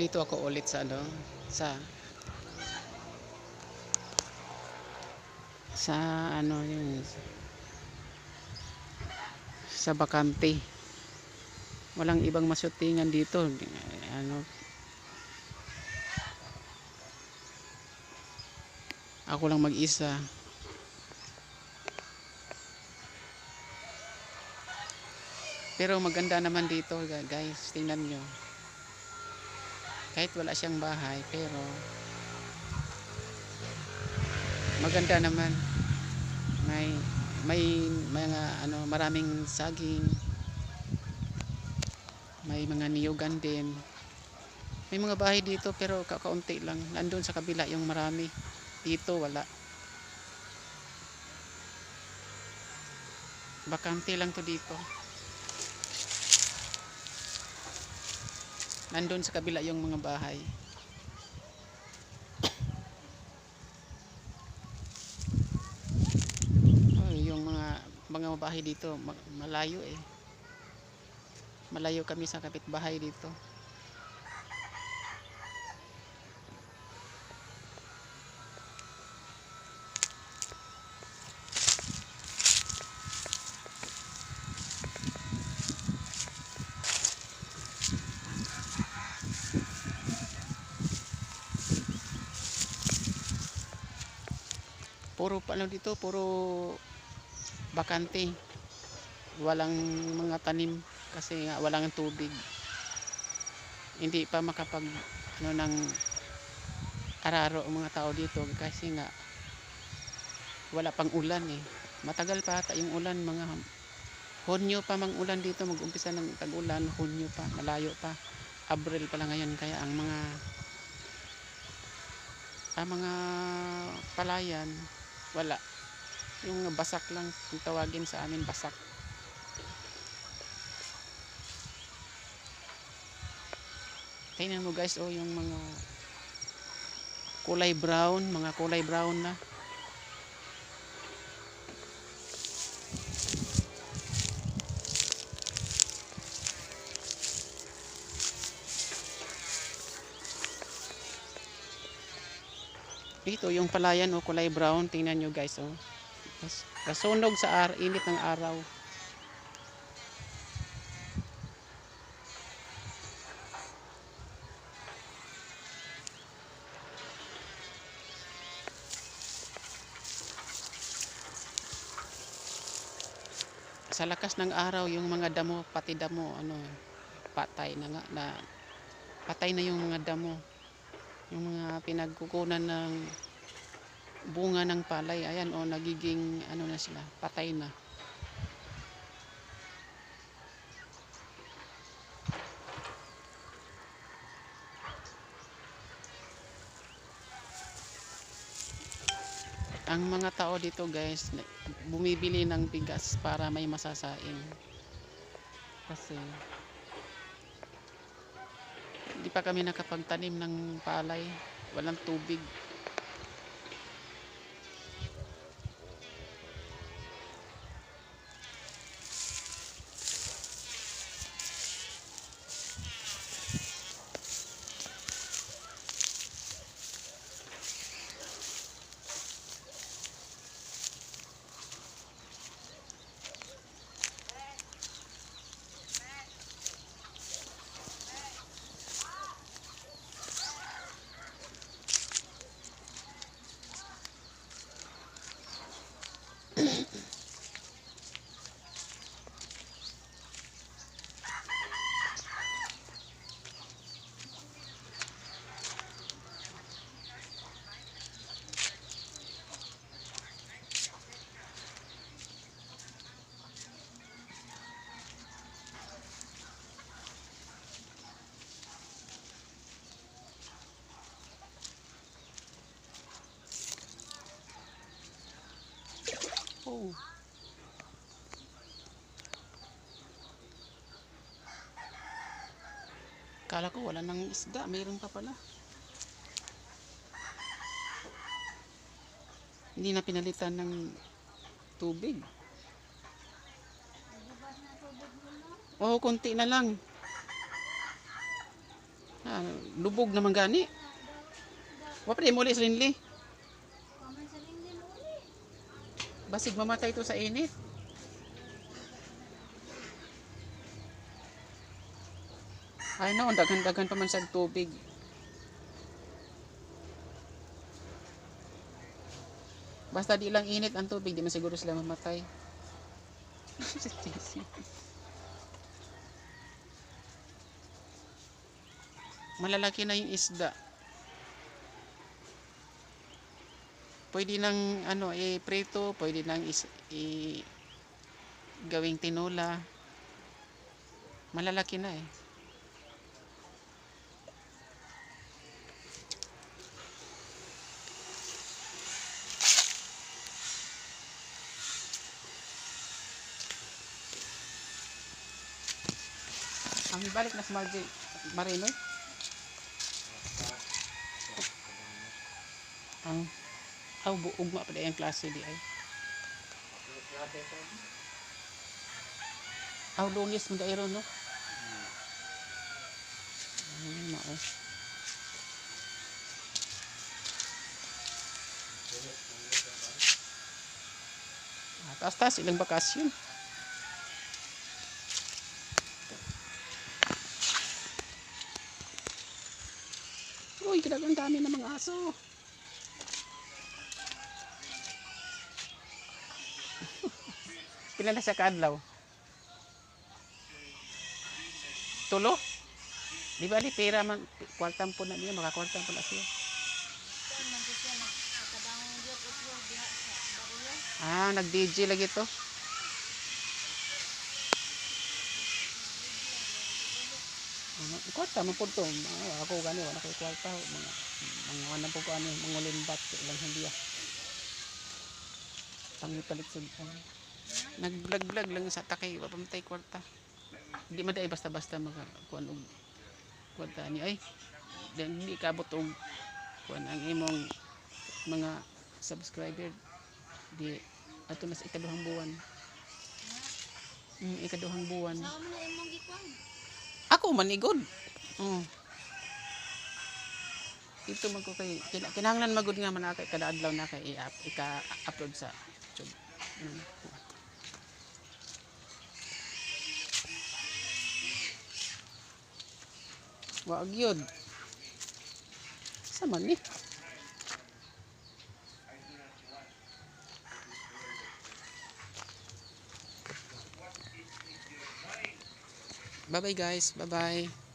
dito ako ulit sa ano sa sa ano yun sa bakante. Walang ibang masyutingan dito. Ano? Ako lang mag-isa. Pero maganda naman dito guys. Tingnan nyo kahit wala siyang bahay pero maganda naman. May may mga ano maraming saging. May mga niyugan din. May mga bahay dito pero kakaunti lang. Nandun sa kabila yung marami. Dito wala. Bakante lang to dito nandun sa kabila yung mga bahay. Oh, yung mga mga bahay dito ma- malayo eh. Malayo kami sa kapitbahay dito puro pa ano dito puro bakante. Walang mga tanim kasi nga walang tubig. Hindi pa makapag ano ng araro ang mga tao dito kasi nga wala pang ulan eh. Matagal pa ata yung ulan mga Hunyo pa mang ulan dito mag-umpisa ng tag-ulan Hunyo pa malayo pa. Abril pa lang ngayon kaya ang mga ang mga palayan wala. Yung basak lang yung tawagin sa amin basak. Tingnan mo guys oh yung mga kulay brown mga kulay brown na dito yung palayan oh kulay brown. Tingnan nyo guys oh. Kas- kasunog sa ar init ng araw. Sa lakas ng araw yung mga damo pati damo ano patay na nga na patay na yung mga damo yung mga pinagkukunan ng bunga ng palay ayan o nagiging ano na sila patay na. Ang mga tao dito guys bumibili ng bigas para may masasain kasi hindi pa kami nakapagtanim ng palay. Walang tubig oh Kala ko wala nang isda, mayroon pa pala. Hindi na pinalitan ng tubig. Oo, konti na lang. Ah, lubog naman gani. Wa pa di muli sa linli. Basig mamatay to sa init. Ay no, dagan-dagan pa man sa tubig. Basta di lang init ang tubig, di man siguro sila mamatay. Malalaki na yung isda. Pwede nang ano, i-prito, pwede nang is, i gawing tinola. Malalaki na eh. Ang balik na sa Margie Marino. Ang aw ugma pa yung klase di ay. Aw lunes mo dairo no. Ay, mao. Ah, Taas-taas ilang bakasyon. Uy, grabe ang dami ng mga aso. Pila na siya kaadlaw? Tulo? Di ba di pera man, kwartang po na niya, makakwartang po na siya. Ah, nag-DJ lagi to. Ah, Kwarta mo po to. Ah, ako gani wala kay kwarta mga mga ano po ko ano mga limbat ilang hindi ah. Pangipalit sa ano. Nag-vlog-vlog lang sa takay wa pamatay kwarta. Hindi man basta-basta maka kuan og kwarta ni ay. Hindi kabot og kuan ang imong mga subscriber di ato na sa ikaduhang buwan. Mm, ikaduhang buwan. Ako manigod. Mm. Ito man ko kay kina- kinahanglan magud nga man kay kada adlaw na kay i-up ika-upload sa YouTube. Mm. Wa gyud. Sa man ni? Bye bye guys. Bye bye.